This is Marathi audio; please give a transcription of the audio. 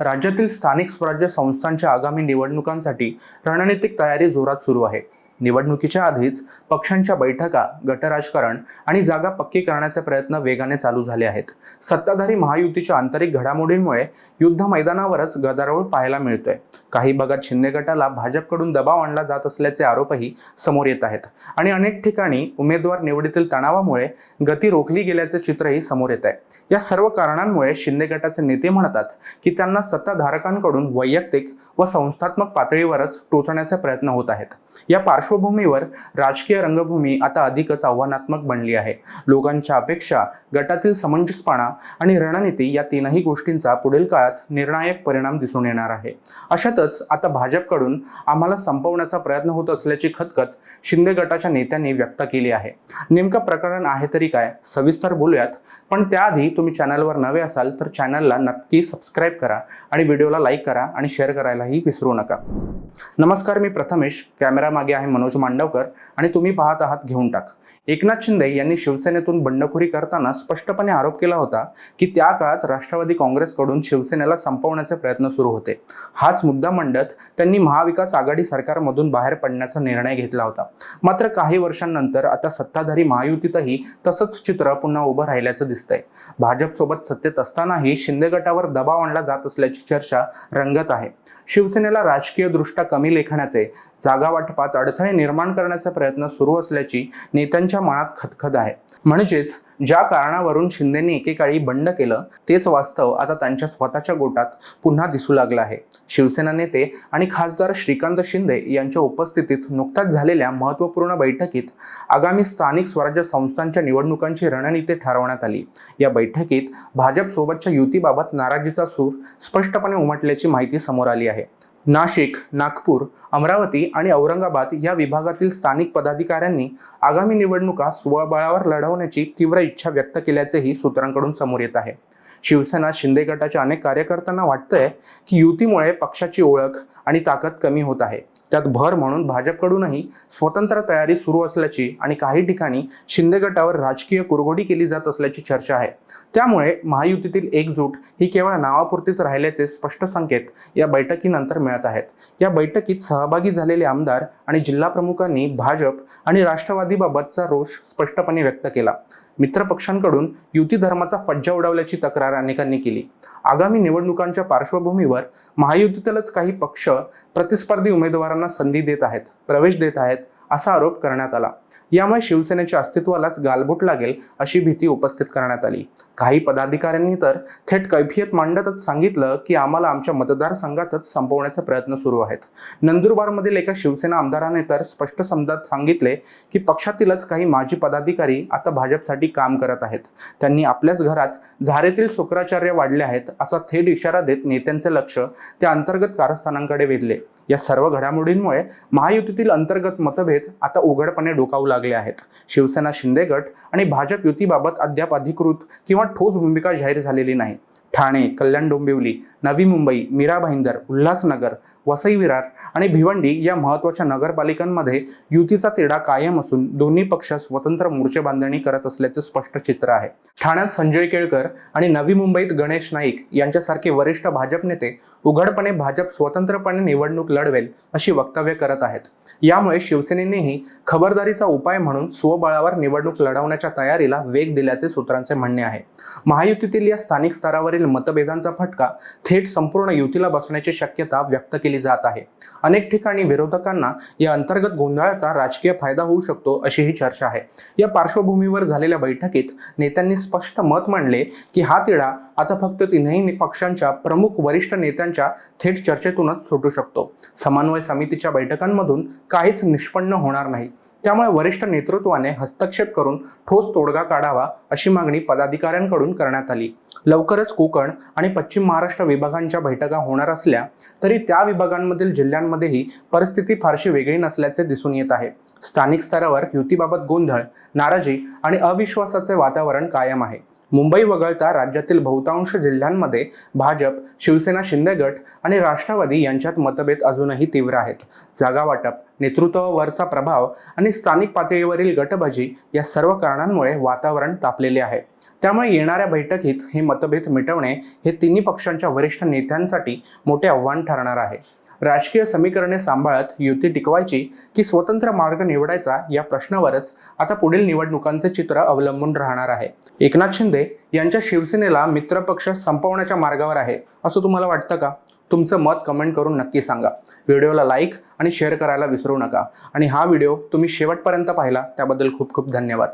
राज्यातील स्थानिक स्वराज्य संस्थांच्या आगामी निवडणुकांसाठी रणनीतिक तयारी जोरात सुरू आहे. निवडणुकीच्या आधीच पक्षांच्या बैठका गटराजकारण आणि जागा पक्की करण्याचे प्रयत्न वेगाने चालू झाले आहेत. सत्ताधारी महायुतीच्या आंतरिक घडामोडींमुळे युद्ध मैदानावरच गदारोळ पाहायला मिळतोय. काही भागात शिंदे गटाला भाजपकडून दबाव आणला जात असल्याचे आरोपही समोर येत आहेत. आणि अनेक ठिकाणी उमेदवार निवडीतील तणावामुळे गती रोखली गेल्याचे चित्रही समोर येत आहे. या सर्व कारणांमुळे शिंदे गटाचे नेते म्हणतात की त्यांना सत्ताधारकांकडून वैयक्तिक व संस्थात्मक पातळीवरच टोचण्याचे प्रयत्न होत आहेत. या पार्श्वभूमीवर राजकीय रंगभूमी आता अधिकच आव्हानात्मक बनली आहे. लोकांच्या अपेक्षा गटातील समंजसपणा आणि रणनीती या तीनही गोष्टींचा पुढील काळात निर्णायक परिणाम दिसून येणार आहे. अशातच आता भाजपकडून आम्हाला संपवण्याचा प्रयत्न होत असल्याची खतखत शिंदे गटाच्या नेत्यांनी व्यक्त केली आहे. नेमकं प्रकरण आहे तरी काय? सविस्तर बोलूयात. पण त्याआधी तुम्ही चॅनलवर नवे असाल तर चॅनलला नक्की सबस्क्राईब करा आणि व्हिडिओला लाईक करा आणि शेअर करायलाही विसरू नका. नमस्कार मी प्रथमेश. कॅमेरा मागे आहे मनोज मांडवकर आणि तुम्ही पाहत आहात घेऊन टाक. एकनाथ शिंदे यांनी शिवसेनेतून बंडखोरी करताना स्पष्टपणे आरोप केला होता की त्या काळात राष्ट्रवादी काँग्रेसकडून शिवसेनेला संपवण्याचे प्रयत्न सुरू होते. हाच मुद्दा मांडत त्यांनी महाविकास आघाडी सरकारमधून बाहेर पडण्याचा निर्णय घेतला होता. मात्र काही वर्षांनंतर आता सत्ताधारी महायुतीतही तसंच चित्र पुन्हा उभं राहिल्याचं दिसतंय. भाजपसोबत सत्तेत असतानाही शिंदे गटावर दबाव आणला जात असल्याची चर्चा रंगत आहे. शिवसेनेला राजकीय दृष्ट्या कमी लेखण्याचे जागा वाटपात अडथळे निर्माण करण्याचा प्रयत्न सुरू असल्याची नेत्यांच्या मनात खतखत आहे. म्हणजेच ज्या कारणावरून शिंदेनी एकेकाळी बंड केलं तेच वास्तव आता त्यांच्या स्वतःच्या गोटात पुन्हा दिसू लागलं आहे. शिवसेना नेते आणि खासदार श्रीकांत शिंदे यांच्या उपस्थितीत नुकताच झालेल्या महत्त्वपूर्ण बैठकीत आगामी स्थानिक स्वराज्य संस्थांच्या निवडणुकांची रणनीती ठरवण्यात आली. या बैठकीत भाजपसोबतच्या युतीबाबत नाराजीचा सूर स्पष्टपणे उमटल्याची माहिती समोर आली आहे. नाशिक नागपूर अमरावती आणि औरंगाबाद या विभागातील स्थानिक पदाधिकाऱ्यांनी आगामी निवडणुका स्वबळावर लढवण्याची तीव्र इच्छा व्यक्त केल्याचेही सूत्रांकडून समोर येत आहे. शिवसेना शिंदे गटाच्या अनेक कार्यकर्त्यांना वाटतंय की युतीमुळे पक्षाची ओळख आणि ताकद कमी होत आहे. त्यात भर म्हणून भाजपकडूनही स्वतंत्र तयारी सुरू असल्याची आणि काही ठिकाणी शिंदे गटावर राजकीय कुरघोडी केली जात असल्याची चर्चा आहे. त्यामुळे महायुतीतील एकजूट ही केवळ नावापुरतीच राहिल्याचे स्पष्ट संकेत या बैठकीनंतर मिळत आहेत. या बैठकीत सहभागी झालेले आमदार आणि जिल्हा प्रमुखांनी भाजप आणि राष्ट्रवादीबाबतचा रोष स्पष्टपणे व्यक्त केला. मित्रपक्षांकडून युती धर्माचा फज्जा उडवल्याची तक्रार अनेकांनी केली. आगामी निवडणुकांच्या पार्श्वभूमीवर महायुतीतीलच काही पक्ष प्रतिस्पर्धी उमेदवारांना संधी देत आहेत प्रवेश देत आहेत. असा आरोप करण्यात आला. यामुळे शिवसेनेच्या अस्तित्वालाच गालबोट लागेल अशी भीती उपस्थित करण्यात आली. काही पदाधिकाऱ्यांनी तर थेट कैफियत मांडतच सांगितलं की आम्हाला आमच्या मतदारसंघातच संपवण्याचा प्रयत्न सुरू आहेत. नंदुरबारमधील एका शिवसेना आमदाराने तर स्पष्ट समजात सांगितले की पक्षातीलच काही माजी पदाधिकारी आता भाजपसाठी काम करत आहेत. त्यांनी आपल्याच घरात झारेतील शुक्राचार्य वाढले आहेत असा थेट इशारा देत नेत्यांचे लक्ष त्या अंतर्गत कारस्थानांकडे वेधले. या सर्व घडामोडींमुळे महायुतीतील अंतर्गत मतभेद आता उघडपणे डोकावू लागले आहेत. शिवसेना शिंदे गट आणि भाजप युतीबाबत अद्याप अधिकृत किंवा ठोस भूमिका जाहीर झालेली नाही. ठाणे कल्याण डोंबिवली नवी मुंबई मीरा भाईंदर उल्हासनगर वसई विरार आणि भिवंडी या महत्त्वाच्या नगरपालिकांमध्ये युतीचा तिढा कायम असून दोन्ही पक्ष स्वतंत्र मोर्चे बांधणी करत असल्याचे स्पष्ट चित्र आहे. ठाण्यात संजय केळकर आणि नवी मुंबईत गणेश नाईक यांच्यासारखे वरिष्ठ भाजप नेते उघडपणे भाजप स्वतंत्रपणे निवडणूक लढवेल अशी वक्तव्य करत आहेत. यामुळे शिवसेने शिवसेनेनेही खबरदारीचा उपाय म्हणून स्वबळावर निवडणूक लढवण्याच्या तयारीला वेग दिल्याचे सूत्रांचे म्हणणे आहे. महायुतीतील या स्थानिक स्तरावरील मतभेदांचा फटका थेट संपूर्ण युतीला बसण्याची शक्यता व्यक्त केली जात आहे. अनेक ठिकाणी विरोधकांना या अंतर्गत गोंधळाचा राजकीय फायदा होऊ शकतो अशी ही चर्चा आहे. या पार्श्वभूमीवर झालेल्या बैठकीत नेत्यांनी स्पष्ट मत मांडले की हा तिढा आता फक्त तीनही पक्षांच्या प्रमुख वरिष्ठ नेत्यांच्या थेट चर्चेतूनच सुटू शकतो. समन्वय समितीच्या बैठकांमधून काहीच निष्पन्न होणार नाही. त्यामुळे वरिष्ठ नेतृत्वाने हस्तक्षेप करून ठोस तोडगा काढावा अशी मागणी पदाधिकाऱ्यांकडून करण्यात आली. लवकरच कोकण आणि पश्चिम महाराष्ट्र विभागांच्या बैठका होणार असल्या तरी त्या विभागांमधील जिल्ह्यांमध्येही परिस्थिती फारशी वेगळी नसल्याचे दिसून येत आहे. स्थानिक स्तरावर युतीबाबत गोंधळ नाराजी आणि अविश्वासाचे वातावरण कायम आहे. मुंबई वगळता राज्यातील बहुतांश जिल्ह्यांमध्ये भाजप शिवसेना शिंदे गट आणि राष्ट्रवादी यांच्यात मतभेद अजूनही तीव्र आहेत. जागा वाटप नेतृत्वावरचा प्रभाव आणि स्थानिक पातळीवरील गटबाजी या सर्व कारणांमुळे वातावरण तापलेले आहे. त्यामुळे येणाऱ्या बैठकीत हे मतभेद मिटवणे हे तिन्ही पक्षांच्या वरिष्ठ नेत्यांसाठी मोठे आव्हान ठरणार आहे. राजकीय समीकरणे सांभाळत युती टिकवायची की स्वतंत्र मार्ग निवडायचा या प्रश्नावरच आता पुढील निवडणुकांचे चित्र अवलंबून राहणार आहे. एकनाथ शिंदे यांच्या शिवसेनेला मित्रपक्ष संपवण्याच्या मार्गावर आहे असं तुम्हाला वाटतं का? तुमचं मत कमेंट करून नक्की सांगा. व्हिडिओला लाईक आणि शेअर करायला विसरू नका. आणि हा व्हिडिओ तुम्ही शेवटपर्यंत पाहिला त्याबद्दल खूप खूप धन्यवाद.